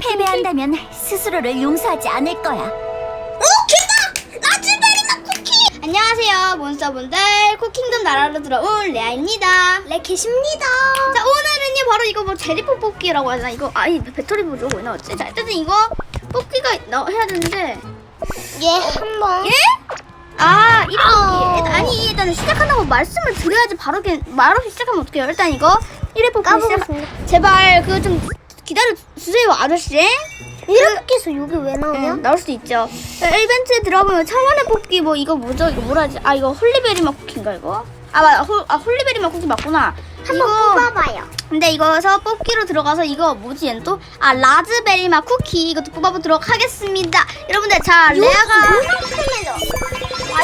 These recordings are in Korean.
패배한다면 스스로를 용서하지 않을 거야. 오 걔다 라즈베리 맛 쿠키. 안녕하세요 몬스터분들 쿠킹덤 나라로 들어온 레아입니다. 레켓입니다. 자 오늘은요 바로 이거 뭐 제리포 뽑기라고 하잖아. 이거 아니 배터리 보조 왜 나왔지? 자 일단 이거 뽑기가 나 해야 되는데 예, 한 번. 예? 아, 이래 뽑기. 아니, 일단 시작한다고 말씀을 드려야지 바로 말없이 시작하면 어떡해요. 일단 이거 1회 뽑기 시작. 제발 그거 좀 기다려 주세요, 아저씨. 이렇게 해서 여기 왜 나오냐? 응, 나올 수도 있죠. 이벤트에 들어가면 차원의 뽑기 뭐 이거 뭐죠? 이거 뭐라 하지? 아, 이거 홀리베리 맛 쿠키인가 이거? 아, 맞아. 홀, 아, 홀리베리 맛 쿠키 맞구나. 한번 이거- 뽑아봐요. 근데 이거서 뽑기로 들어가서 이거 뭐지 얘는 또? 아 라즈베리 맛 쿠키 이것도 뽑아보도록 하겠습니다. 여러분들 자 레아가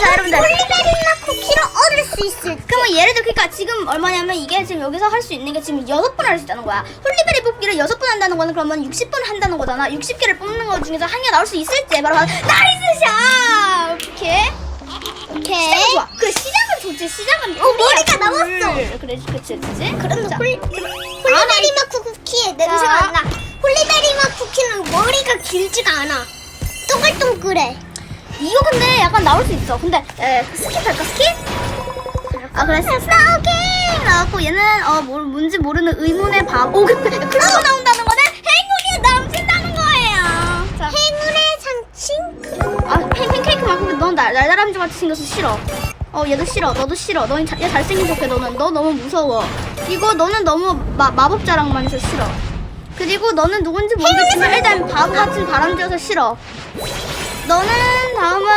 자 여러분들 홀리베리 맛 쿠키를 얻을 수 있을 그러면 예를 들어 그러니까 지금 얼마냐면 이게 지금 여기서 할 수 있는 게 지금 여섯 번 할 수 있다는 거야. 홀리베리 뽑기를 여섯 번 한다는 거는 그러면 60번 한다는 거잖아. 60개를 뽑는 거 중에서 한 개 나올 수 있을지 바로 나이스 샷. 오케이. 오케이. 시작은 좋아. 그 시작은 좋지. 시작은 어, 머리가 꿀. 나왔어. 그래, 그렇지, 그렇지. 그럼 자, 홀, 홀리베리 맛 쿠키의 냄새가 자. 안 나. 홀리베리 맛 쿠키는 머리가 길지가 않아. 동글동글해. 이거 근데 약간 나올 수 있어. 근데 에, 스킵 할까 스킵? 아 그래 스킵 오케이 나왔고 얘는 어 뭐, 뭔지 모르는 의문의 바보. 오 그, 그, 그런 거 나온다는 거는 행운이 넘친다는 거예요. 자, 행운의 상징? 아 팬, 팬케이크만큼 넌 날, 날다람쥐 같이 생겨서 싫어. 어 얘도 싫어. 너도 싫어. 너는 자, 얘 잘생긴 척해 너는. 너 너무 무서워. 이거 너는 너무 마, 마법자랑만 해서 싫어. 그리고 너는 누군지 모르겠지만 일단 바보 같은 바람쥐여서 싫어. 너는 다음은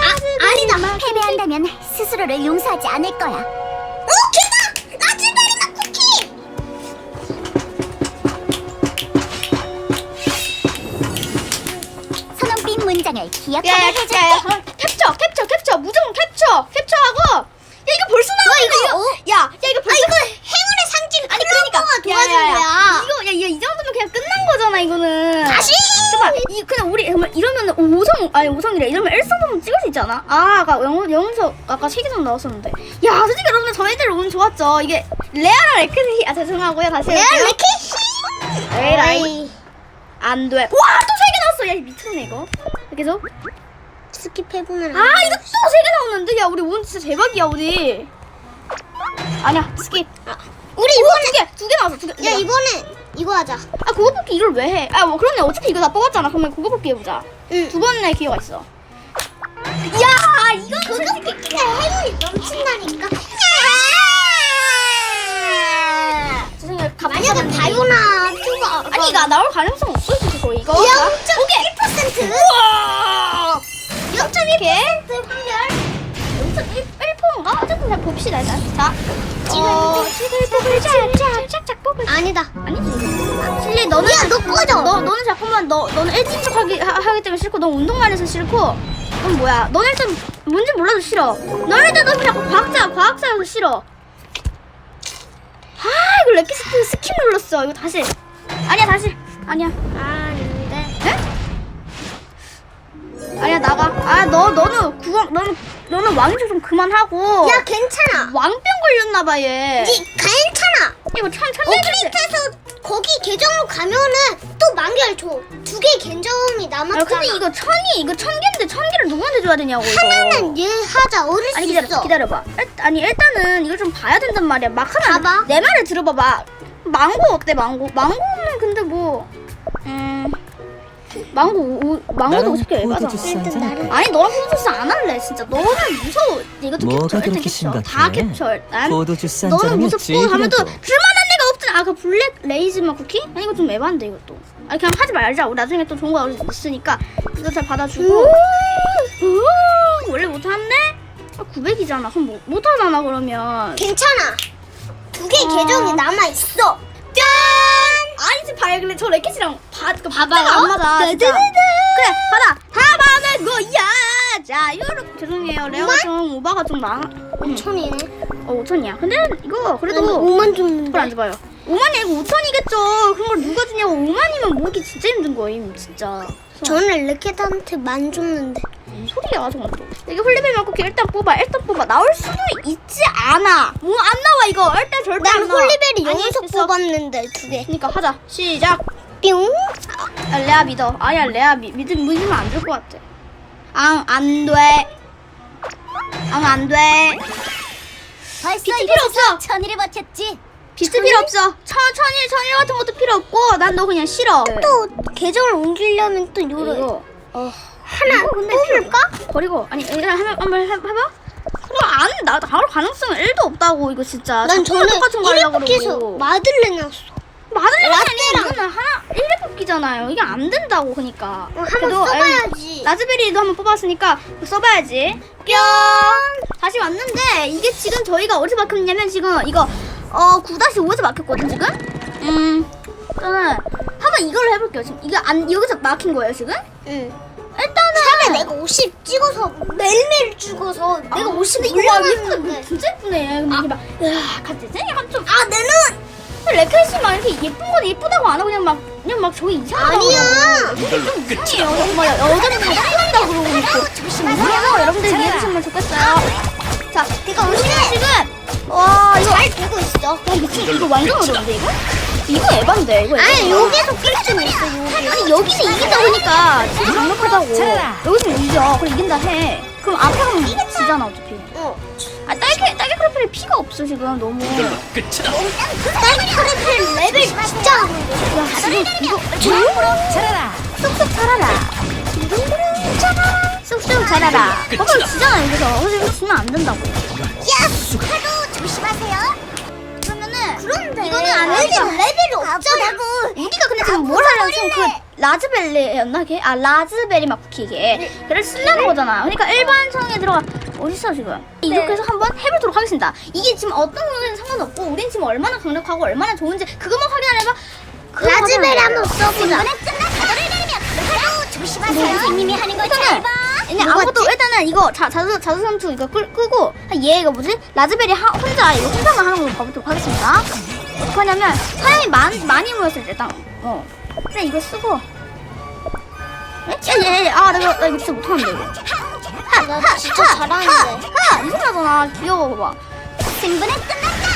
아, 아니다. 패배한다면 스스로를 용서하지 않을 거야. 오, 걔다! 라즈베리 맛 쿠키! 선홍빛 문장을 기억하게 해줄게. 야야 캡처 캡처 캡처 무조건 캡처 캡처하고 야 이거 벌써 이거 야야 이거 벌써 이거 행운의 상징 아니 그러니까 클로버가 도와준 야, 야, 야. 거야. 이거 야이 이 정도면 그냥 끝난 거잖아 이거는 다시! 잠깐 이 그냥 우리 정말 이러면 5성 아니 5성이래. 이러면 1성은 찍을 수 있잖아? 아 아까 영어 영문서 아까 세계성 나왔었는데. 야 솔직히 여러분들 저희들 오늘 좋았죠? 이게 레아랑 레크이 아 죄송하고요. 다시 레아 레켓이! 에라이. 안돼. 와또 세개 나왔어. 야 미쳤네 이거. 계속 스킵해보면 아 이거 또 세개 나오는데? 야 우리 오늘 진짜 대박이야 우리 아니야 스킵 우리 이번에 두개 두개 나왔어 두개. 야 이번에 이거 하자. 아 그거 뽑기 이걸 왜 해? 아뭐 그러네. 어차피 이거 다 뽑았잖아. 그러면 그거 뽑기 해보자. 응. 두 번의 기회가 있어. 야 이거 그거 뽑기가 행운이 넘친다니까. 죄송해요. 만약에 바요나 튜가 아니 이거 나올 가능성 없어 진짜 거의. 이거 0.1% 우와! 0.1% 확률 0.1%인가? 잘 봅시다 일단. 자 어, 짝짝짝 뽑을 아니다. 아니지. 실리 너는 야, 너 꺼져. 너 너는 잠깐만 너 너는 일진 척 하기 하, 하기 때문에 싫고 넌 운동만 해서 싫고 넌 뭐야? 너는 일단 뭔지 몰라도 싫어. 너는 일단 너 자꾸 과학자 과학자여서 싫어. 아 이거 레키스트 스킵 눌렀어. 이거 다시. 아니야 다시. 아니야. 에? 아니야 나가 아 너 너는 구원 너는 너는 왕조 좀 그만하고 야 괜찮아 왕병 걸렸나 봐 얘 니 괜찮아 이거 참 천재인데 어플리트에서 거기 계정으로 가면은 또 만개를 줘 두 개 계정이 아 남았잖아 근데 이거 천이 이거 천 개인데 천 개를 누구한테 줘야 되냐고 이거. 하나는 얘 하자 얻을 수 아니 기다려 있어 기다려봐. 일, 아니 일단은 이걸 좀 봐야 된단 말이야. 막 하면 봐봐. 내 말을 들어봐봐. 망고 어때 망고? 망고는 근데 뭐 음. 망고 오, 망고도 나랑 50개 포도 맞아. 주스 일단 한잔 나를- 할까? 아니 너랑 포도주스 안 할래 진짜. 너는 무서워. 이것도 뭐가 캡처 일단 그렇게 캡처. 심각해? 다 캡처 일단. 포도 주스 한 너는 무섭고 하면 또. 줄만한 애가 없잖아. 아그 블랙 레이즈마 쿠키? 아니 이거 좀 에반데 이것도. 아니 그냥 하지 말자. 우리 나중에 또 좋은 거 있으니까 이거 잘 받아주고. 우, 원래 못하는데? 아 900이잖아. 그럼 못, 못하잖아 그러면. 괜찮아 두개 아. 계정이 남아 있어 근데 저 레켓이랑 바, 그 봐봐요. 안 맞아. 진짜. 따다다다. 그래 받아. 다 받은 거야. 자 요렇게 죄송해요. 레오가 좀 오바가 좀 많아. 응. 5천이네 어 5천이야. 근데 이거 그래도 5만 줬는데 그걸 안 줘봐요. 5만이 아니고 5천이겠죠. 그런 걸 누가 주냐고 5만이면 모으기 진짜 힘든 거임 진짜. 저는 레켓한테 만 줬는데. 뭔 소리야 또 여기 홀리베리 마코키 일단 뽑아 일단 뽑아. 나올 수도 있지 않아. 뭐 안 나와 이거. 일단 절대 난 안 나와. 홀리베리 아니, 연속 됐어. 뽑았는데 두 개. 그러니까 하자. 시작. 뿅. 야, 레아 믿어. 아야 레아 믿, 믿, 믿으면 안 될 것 같아. 앙안 돼 앙 안 돼. 벌써 비트 이거 필요 없어. 천일을 버텼지. 비트 필요 없어. 천, 천일 천일 같은 것도 필요 없고 난 너 그냥 싫어. 또 계정을 옮기려면 또 요런 이거 어. 하나 뽑을까? 버리고 아니 일단 한번 한번 해- 해봐. 그럼 안나 나올 가능성은 1도 없다고 이거 진짜. 난 자꾸 저는 똑같은 거 하려고 해서 그러고. 마들렌 났어. 마들렌 아니 라떼랑. 이거는 하나 1대 뽑기잖아요. 이게 안 된다고 그러니까. 어, 한번 그래도, 써봐야지. 라즈베리도 한번 뽑았으니까 써봐야지. 뿅. 다시 왔는데 이게 지금 저희가 어디서 막혔냐면 지금 이거 어 9-5에서 막혔거든 지금? 음. 저는 한번 이걸로 해볼게요. 지금 이게 안 여기서 막힌 거예요 지금? 응. 일단은 처음에 내가 50 찍어서 매일매일 찍어서 내가 50 이거 와 예쁘다 올려놨는데. 진짜 예쁘네. 근데 이게 막 야, 같이 약간 좀 아 내는 레크레시 막 이렇게 예쁜 건 예쁘다고 안 하고 그냥 막 그냥 막 저기 이상하다고 아니야. 좀 이상해요 정말 여자는 다 이상한다고 그러고 있고 조심하세요 여러분들 이해해 주시면 좋겠어요. 자 내가 50 지금 와 이거 잘 되고 있어. 야 미친 이거 완전 어려운데 이거? 이거 에반데 이거 아니. 여기서 낄 수는 있어 여기. 아니 여기서 이긴다 그러니까 진짜 강력하다고. 여기서 이겨. 그럼 이긴다 해. 그럼 앞에 가면 지잖아 어차피. 어. 아 딸기 딸기 크로플이 피가 없어 지금. 너무. 딸기 크레플 레벨 진짜 높은데. 야 지금 이거 잘해라. 쏙쏙 자라라. 쏙쏙 자라라. 봐봐 지잖아 여기서. 그래서 이거 주면 안 된다고. 야, 하루 조심하세요. 그러면은 그런데 이거는 안 되죠. 레벨이 없잖아. 우리가 근데 지금 뭘 하려고 지금 그 라즈벨리였나 걔? 아 라즈베리 마쿠키 걔 걔를 쓰려는 거잖아 그러니까 일반 성에 들어가 어딨어 지금 이렇게 해서 한번 해보도록 하겠습니다 이게 지금 어떤 거는 상관없고 우린 지금 얼마나 강력하고 얼마나 좋은지 그것만 확인하려면 라즈베리. 한번 써보자. 이번에 끝나 가도를 내리면 하루 조심하세요. 선생님이 하는 걸잘 일단은 봐. 뭐가 아무것도 일단은 이거 자, 자수 자수 삼투 이거 끌, 끄고 아, 얘 이거 뭐지 라즈베리 하, 혼자 이거 혼자만 하는 걸로 가보도록 하겠습니다. 어떻게 하냐면 사람이 많, 많이 모였을 때 일단 어 그냥 이거 쓰고 예예아 내가 나 이거 진짜 못하는데 이거 나 진짜 잘하는데. 하이 소리나잖아 귀여워 봐봐 승부는 끝났다.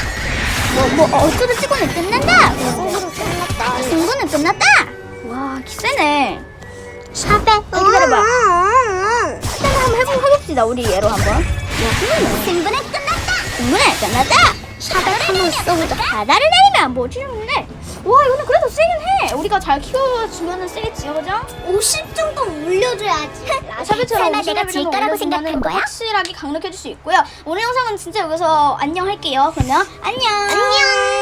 뭐뭐 어쩌다 찍고는 끝난다. 해봅시다 우리 얘로 한번 승부는 끝났다. 문에 끝났다. 샤벨 한번 써보자. 바다를 내리면 뭐지 근데 와 이거는 그래도 세긴 해. 우리가 잘 키워주면 은 세겠지, 그죠? 50 정도 올려줘야지. 샤벨처럼 설마 내가 질 거라고 생각한 거야? 확실하게 강력해질 수 있고요. 오늘 영상은 진짜 여기서 안녕 할게요. 그러면 안녕.